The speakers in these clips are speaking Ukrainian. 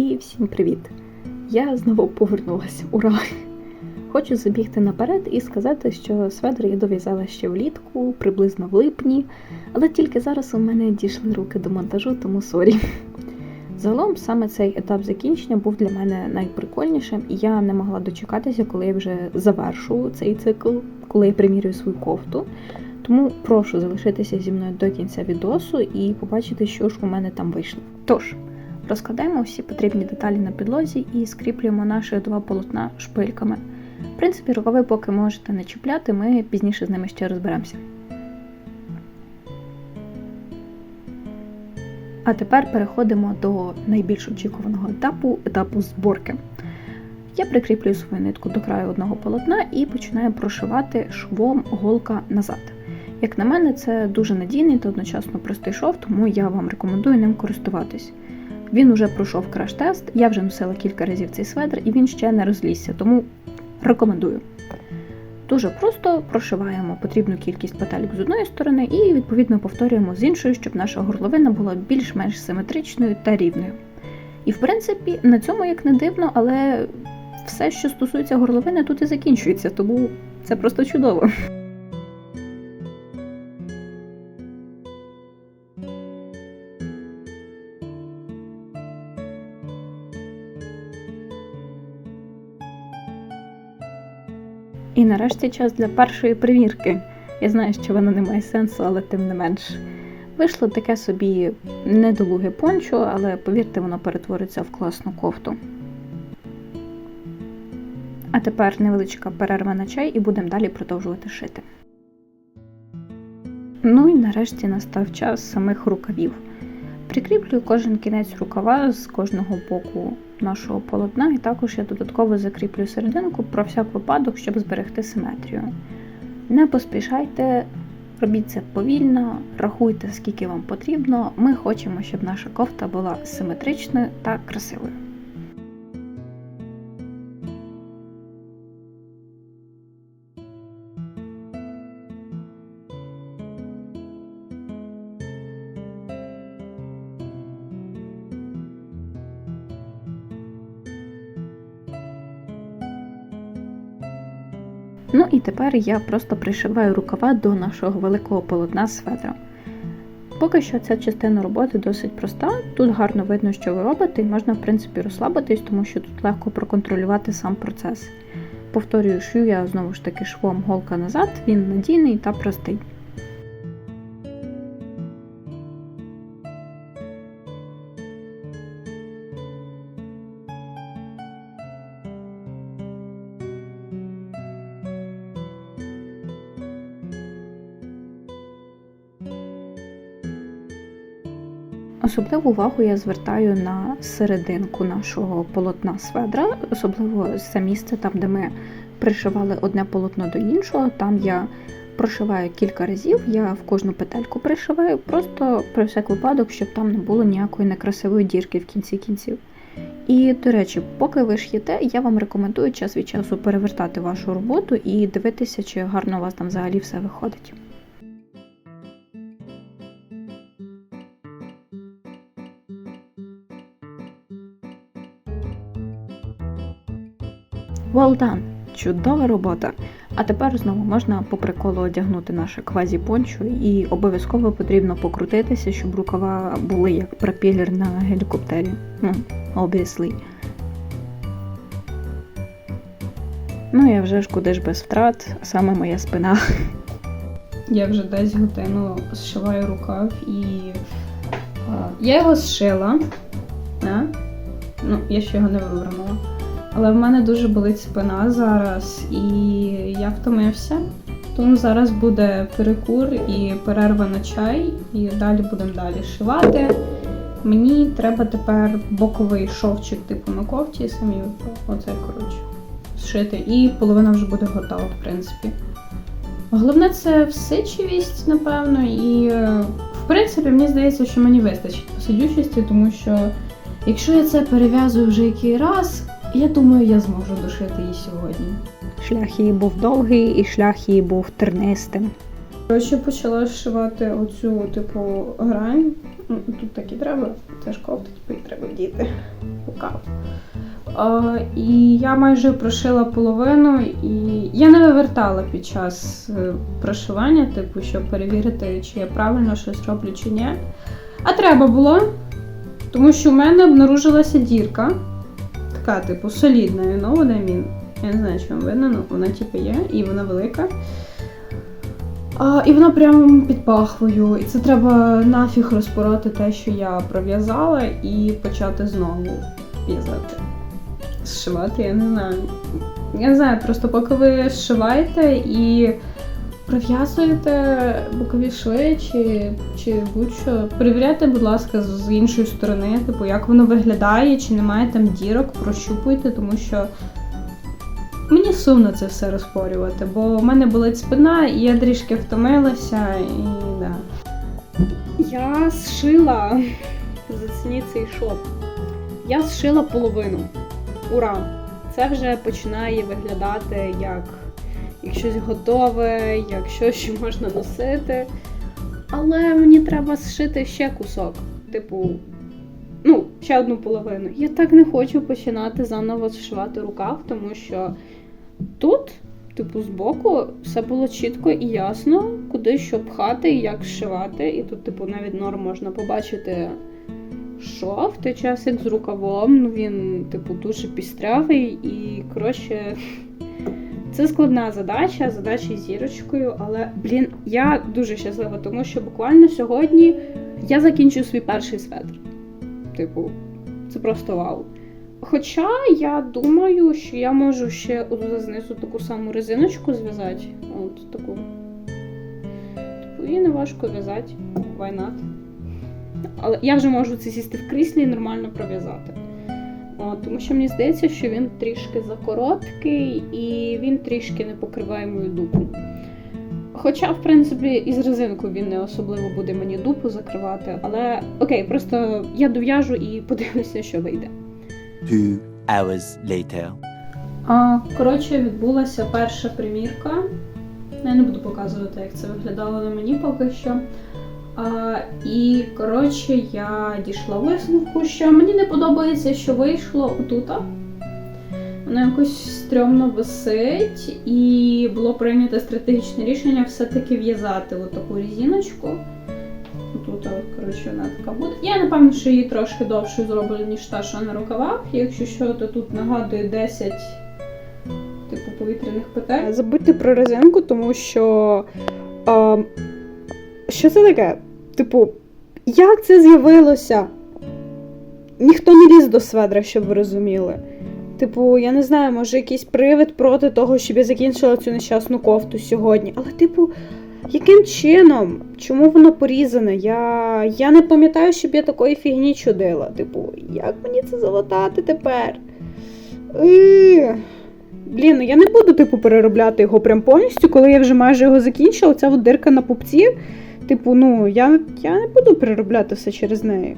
І всім привіт! Я знову повернулася. Ура! Хочу забігти наперед і сказати, що сведер я дов'язала ще влітку, приблизно в липні, але тільки зараз у мене дійшли руки до монтажу, тому сорі. Загалом саме цей етап закінчення був для мене найприкольнішим, і я не могла дочекатися, коли я вже завершу цей цикл, коли я примірюю свою кофту. Тому прошу залишитися зі мною до кінця відосу і побачити, що ж у мене там вийшло. Тож, розкладаємо всі потрібні деталі на підлозі і скріплюємо наші два полотна шпильками. В принципі, рукави поки можете не чіпляти, ми пізніше з ними ще розберемося. А тепер переходимо до найбільш очікуваного етапу етапу зборки. Я прикріплюю свою нитку до краю одного полотна і починаю прошивати швом голка назад. Як на мене, це дуже надійний та одночасно простий шов, тому я вам рекомендую ним користуватись. Він уже пройшов краш-тест, я вже носила кілька разів цей сведр і він ще не розлізся, тому рекомендую. Дуже просто прошиваємо потрібну кількість петелек з одної сторони і відповідно повторюємо з іншої, щоб наша горловина була більш-менш симетричною та рівною. І в принципі, на цьому як не дивно, але все, що стосується горловини, тут і закінчується, тому це просто чудово. І нарешті час для першої примірки. Я знаю, що вона не має сенсу, але тим не менш. Вийшло таке собі недолуге пончо, але повірте, воно перетвориться в класну кофту. А тепер невеличка перерва на чай і будемо далі продовжувати шити. Ну і нарешті настав час самих рукавів. Прикріплюю кожен кінець рукава з кожного боку нашого полотна, і також я додатково закріплю серединку про всяк випадок, щоб зберегти симетрію. Не поспішайте, робіть це повільно, рахуйте, скільки вам потрібно. Ми хочемо, щоб наша кофта була симетричною та красивою. Ну і тепер я просто пришиваю рукава до нашого великого полотна сведра. Поки що ця частина роботи досить проста, тут гарно видно, що ви робите, і можна, в принципі, розслабитись, тому що тут легко проконтролювати сам процес. Повторюю, шию я знову ж таки швом голка назад, він надійний та простий. Особливу увагу я звертаю на серединку нашого полотна сведра, особливо це місце, там, де ми пришивали одне полотно до іншого. Там я прошиваю кілька разів, я в кожну петельку пришиваю, просто про всяк випадок, щоб там не було ніякої некрасивої дірки в кінці кінців. І, до речі, поки ви ш'єте, я вам рекомендую час від часу перевертати вашу роботу і дивитися, чи гарно у вас там взагалі все виходить. Well done! Чудова робота! А тепер знову можна по приколу одягнути наше квазі-пончо і обов'язково потрібно покрутитися, щоб рукава були як пропелер на гелікоптері. Ну. Ну я вже ж куди ж без втрат, саме моя спина. Я вже десь годину зшиваю рукав і я його зшила. Да? Ну, я ще його не вивернула. Але в мене дуже болить спина зараз, і я втомився. Тому зараз буде перекур і перерва на чай, і далі будемо далі шивати. Мені треба тепер боковий шовчик типу на кофті, самі оце, коротше, зшити, і половина вже буде готова, в принципі. Головне це всичивість, напевно, і е, в принципі мені здається, що мені вистачить посидючості, тому що якщо я це перев'язую вже який раз, я думаю, я зможу дошити її сьогодні. Шлях її був довгий і шлях її був тернистим. Коротше, почала зшивати оцю, типу, грань. Ну, Тут так і треба, це ж кофта, типу, їх треба вдіти. Рукав. А, і я майже прошила половину, і я не вивертала під час е, прошивання, типу, щоб перевірити, чи я правильно щось роблю, чи ні. А треба було, тому що в мене обнаружилася дірка. Така, типу, солідна, you know what I mean? Я не знаю, чи вам видно, але вона типу є, і вона велика. А, і вона прямо під пахвою. І це треба нафіг розпороти те, що я пров'язала, і почати знову в'язати. Зшивати, я не знаю. Я не знаю, просто поки ви зшиваєте і пров'язуєте бокові шви чи, чи будь-що, перевіряйте, будь ласка, з іншої сторони, типу, як воно виглядає, чи немає там дірок, прощупуйте, тому що Мені сумно це все розпорювати, бо в мене болить спина, і я трішки втомилася, і да. Я зшила. Зацініть цей шоп. Я зшила половину. Ура! Це вже починає виглядати як, як щось готове, як щось, що можна носити. Але мені треба зшити ще кусок. Типу, ну, ще одну половину. Я так не хочу починати заново зшивати рукав, тому що тут, типу, збоку все було чітко і ясно, куди що пхати і як зшивати. І тут, типу, навіть норм можна побачити, що в той час, як з рукавом, ну він, типу, дуже пістрявий і, коротше. Це складна задача, задача зірочкою, але блін, я дуже щаслива, тому що буквально сьогодні я закінчую свій перший светр. Типу, це просто вау. Хоча я думаю, що я можу ще знизу таку саму резиночку зв'язати. От таку. Типу, її не важко в'язати. Why not? Але я вже можу це сісти в кріслі і нормально пров'язати. Тому що мені здається, що він трішки закороткий і він трішки не покриває мою дупу. Хоча, в принципі, із резинкою він не особливо буде мені дупу закривати, але окей, просто я дов'яжу і подивлюся, що вийде. Two hours later. А, коротше, відбулася перша примірка. Я не буду показувати, як це виглядало на мені поки що. І, коротше, я дійшла висновку, що мені не подобається, що вийшло отута. Воно якось стрьомно висить, і було прийнято стратегічне рішення все-таки в'язати отаку резиночку. Тут, коротше, вона така буде. Я напевно, що її трошки довше зроблю, ніж та, що на рукавах. Якщо що, то тут нагадує 10 типу повітряних петель. Забудьте про резинку, тому що. А, що це таке? Типу, як це з'явилося? Ніхто не ліз до сведра, щоб ви розуміли. Типу, я не знаю, може якийсь привид проти того, щоб я закінчила цю нещасну кофту сьогодні. Але, типу, яким чином? Чому воно порізане? Я, я не пам'ятаю, щоб я такої фігні чудила. Типу, як мені це залатати тепер? Е, Блін, ну я не буду, типу, переробляти його прям повністю, коли я вже майже його закінчила. Оця от дирка на пупці. Типу, ну, я, я не буду переробляти все через неї.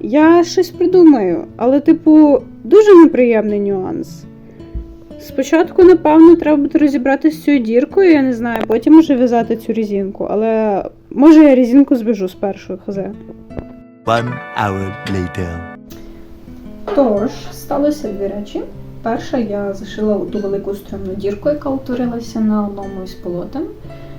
Я щось придумаю, але, типу, дуже неприємний нюанс. Спочатку, напевно, треба буде розібратися з цією діркою, я не знаю, потім уже в'язати цю резинку, але може я резинку зв'яжу з першої хз. One hour later. Тож, сталося дві речі. Перша, я зашила ту велику стрімну дірку, яка утворилася на одному із полотен.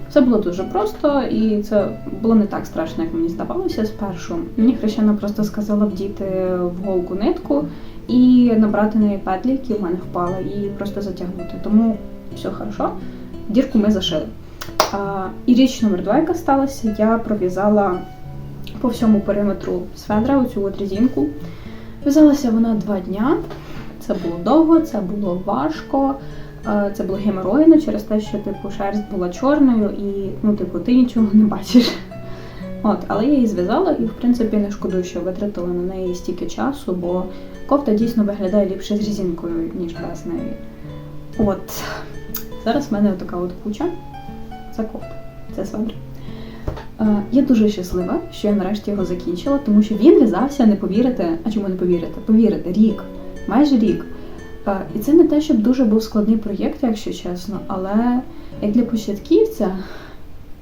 Це було дуже просто, і це було не так страшно, як мені здавалося спершу. Мені хрещена просто сказала вдіти в голку нитку і набрати неї петлі, які в мене впали, і просто затягнути. Тому все хорошо. Дірку ми зашили. А, і річ номер два, яка сталася, я пров'язала по всьому периметру сведра оцю от резинку. В'язалася вона два дня. Це було довго, це було важко. Е, Це було геморойно через те, що типу шерсть була чорною і ну, типу, ти нічого не бачиш. От, але я її зв'язала і в принципі не шкодую, що витратила на неї стільки часу, бо кофта дійсно виглядає ліпше з резинкою, ніж без неї. От зараз в мене така от куча. Це кофта, це сведр. Е, Я дуже щаслива, що я нарешті його закінчила, тому що він в'язався, не повірите. А чому не повірите? Повірите, рік, майже рік. Е, І це не те, щоб дуже був складний проєкт, якщо чесно, але як для початківця,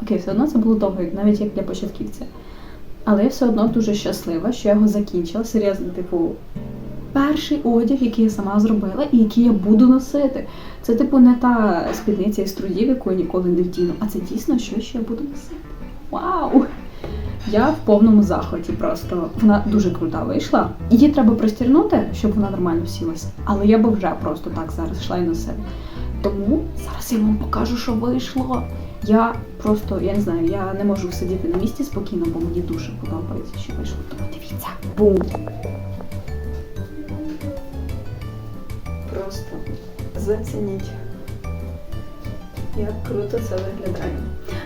Окей, все одно це було довго, навіть як для початківця. Але я все одно дуже щаслива, що я його закінчила. Серйозно, типу, перший одяг, який я сама зробила і який я буду носити. Це, типу, не та спідниця із трудів, яку я ніколи не вдіну, а це дійсно щось, що я буду носити. Вау! Я в повному захваті просто. Вона дуже крута вийшла. Її треба простірнути, щоб вона нормально сілася. Але я би вже просто так зараз йшла і носила. Тому зараз я вам покажу, що вийшло. Я просто, я не знаю, я не можу сидіти на місці спокійно, бо мені дуже подобається, що вийшло. Тому дивіться. Бум! Просто зацініть, як круто це виглядає.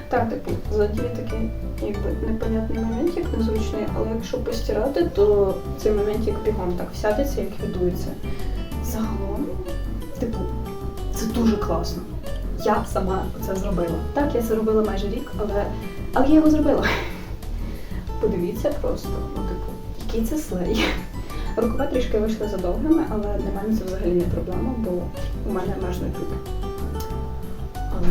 Так, типу, ззаді такий якби непонятний моментик незвичний, але якщо постирати, то цей моментик бігом так всядеться, як відується. Загалом, типу, це дуже класно. Я сама це зробила. Так, я це робила майже рік, але, але я його зробила. Подивіться просто, ну, типу, який це слей. Рукава трішки вийшли задовгими, але для мене це взагалі не проблема, бо у мене межний тюб. Але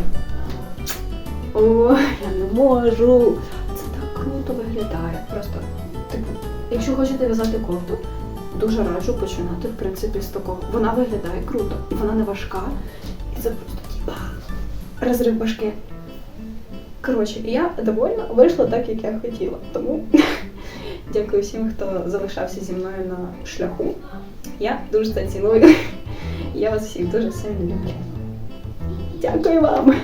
о, я не можу. Це так круто виглядає. Просто, типу, якщо хочете в'язати кофту, дуже раджу починати, в принципі, з такого. Вона виглядає круто, вона не важка. І це просто типа розрив башки. Коротше, я довольна, вийшло так, як я хотіла. Тому дякую всім, хто залишався зі мною на шляху. Я дуже це ціную. Я вас всіх дуже сильно люблю. Дякую вам!